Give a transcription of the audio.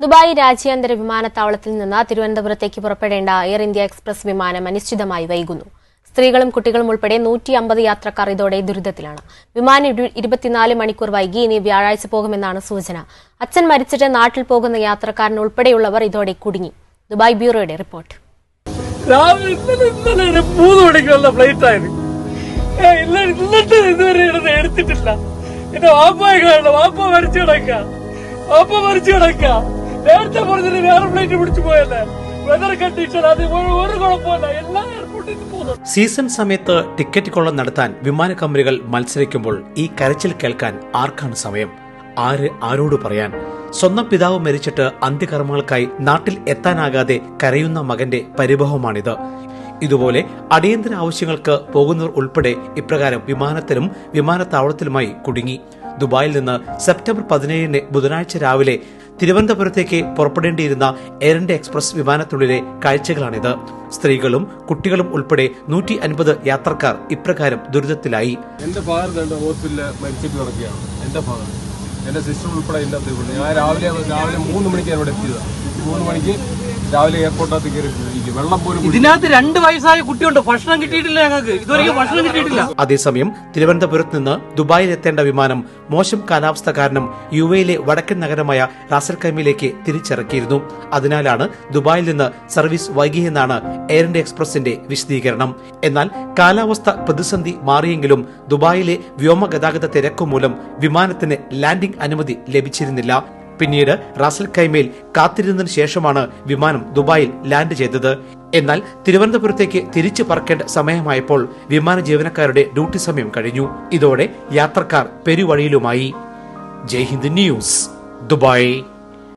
Dubai രാജ്യാന്തര വിമാനത്താവളത്തിൽ നിന്ന് തിരുവനന്തപുരത്തേക്ക് പുറപ്പെടേണ്ട എയർ ഇന്ത്യ എക്സ്പ്രസ് വിമാനം അനിശ്ചിതമായി വൈകുന്നു. സ്ത്രീകളും കുട്ടികളും ഉൾപ്പെടെ നൂറ്റി അമ്പത് യാത്രക്കാർ ഇതോടെ ദുരിതത്തിലാണ്. വിമാനം ഇരു- ഇരുപത്തിനാല് മണിക്കൂർ വൈകി ഇനി വ്യാഴാഴ്ച പോകുമെന്നാണ് സൂചന. അച്ഛൻ മരിച്ചിട്ട് നാട്ടിൽ പോകുന്ന യാത്രക്കാരൻ ഉൾപ്പെടെയുള്ളവർ ഇതോടെ കുടുങ്ങി. ദുബായ് ബ്യൂറോയുടെ റിപ്പോർട്ട്. എടുത്തിട്ടില്ല. വാപ്പ നേരത്തെ പറഞ്ഞിട്ട് വേറെ ഫ്ലൈറ്റ് പിടിച്ചു പോയല്ലേ? വെതർ ഒരു- സീസൺ സമയത്ത് ടിക്കറ്റ് കൊള്ള നടത്താൻ വിമാന കമ്പനികൾ മത്സരിക്കുമ്പോൾ ഈ കരച്ചിൽ കേൾക്കാൻ ആർക്കാണ് സമയം? ആര് ആരോട് പറയാൻ? സ്വന്തം പിതാവ് മരിച്ചിട്ട് അന്ത്യകർമ്മങ്ങൾക്കായി നാട്ടിൽ എത്താനാകാതെ കരയുന്ന മകന്റെ പരിഭവമാണിത്. ഇതുപോലെ അടിയന്തര ആവശ്യങ്ങൾക്ക് പോകുന്നവർ ഉൾപ്പെടെ ഇപ്രകാരം വിമാനത്തിലും വിമാനത്താവളത്തിലുമായി കുടുങ്ങി. ദുബായിൽ നിന്ന് സെപ്റ്റംബർ പതിനേഴിന് ബുധനാഴ്ച രാവിലെ തിരുവനന്തപുരത്തേക്ക് പുറപ്പെടേണ്ടിയിരുന്ന എയർ ഇന്ത്യ എക്സ്പ്രസ് വിമാനത്തിനുള്ളിലെ കാഴ്ചകളാണിത്. സ്ത്രീകളും കുട്ടികളും ഉൾപ്പെടെ നൂറ്റി അൻപത് യാത്രക്കാർ ഇപ്രകാരം ദുരിതത്തിലായി. എന്റെ സിസ്റ്റർ ഉൾപ്പെടെ ഇല്ലാത്ത ഞാൻ രാവിലെ രാവിലെ മൂന്ന് മണിക്ക് ഇവിടെ എത്തിയത്. മൂന്ന് മണിക്ക് രാവിലെ എയർപോർട്ടിനകത്ത് കയറി ഇരിക്കും. വെള്ളം പോലും ഇതിനകത്ത് രണ്ട് വയസ്സായ കുട്ടിയുണ്ട്. ഭക്ഷണം കിട്ടിയിട്ടില്ല ഞങ്ങൾക്ക്. ഇതുവരെയും ഭക്ഷണം കിട്ടിയിട്ടില്ല. അതേസമയം തിരുവനന്തപുരത്ത് നിന്ന് ദുബായിൽ എത്തേണ്ട വിമാനം മോശം കാലാവസ്ഥ കാരണം യു എയിലെ വടക്കൻ നഗരമായ റാസൽ കൈമയിലേക്ക് തിരിച്ചിറക്കിയിരുന്നു. അതിനാലാണ് ദുബായിൽ നിന്ന് സർവീസ് വൈകിയെന്നാണ് എയർ ഇന്ത്യ എക്സ്പ്രസിന്റെ വിശദീകരണം. എന്നാൽ കാലാവസ്ഥ പ്രതിസന്ധി മാറിയെങ്കിലും ദുബായിലെ വ്യോമഗതാഗത തിരക്കു മൂലം വിമാനത്തിന് ലാൻഡിംഗ് അനുമതി ലഭിച്ചിരുന്നില്ല. പിന്നീട് റാസൽ കൈമയിൽ കാത്തിരുന്നതിന് ശേഷമാണ് വിമാനം ദുബായിൽ ലാൻഡ് ചെയ്തത്. എന്നാൽ തിരുവനന്തപുരത്തേക്ക് തിരിച്ചു പറക്കേണ്ട സമയമായപ്പോൾ വിമാന ജീവനക്കാരുടെ ഡ്യൂട്ടി സമയം കഴിഞ്ഞു. ഇതോടെ യാത്രക്കാർ പെരുവഴിയിലുമായി. Jai Hind news Dubai.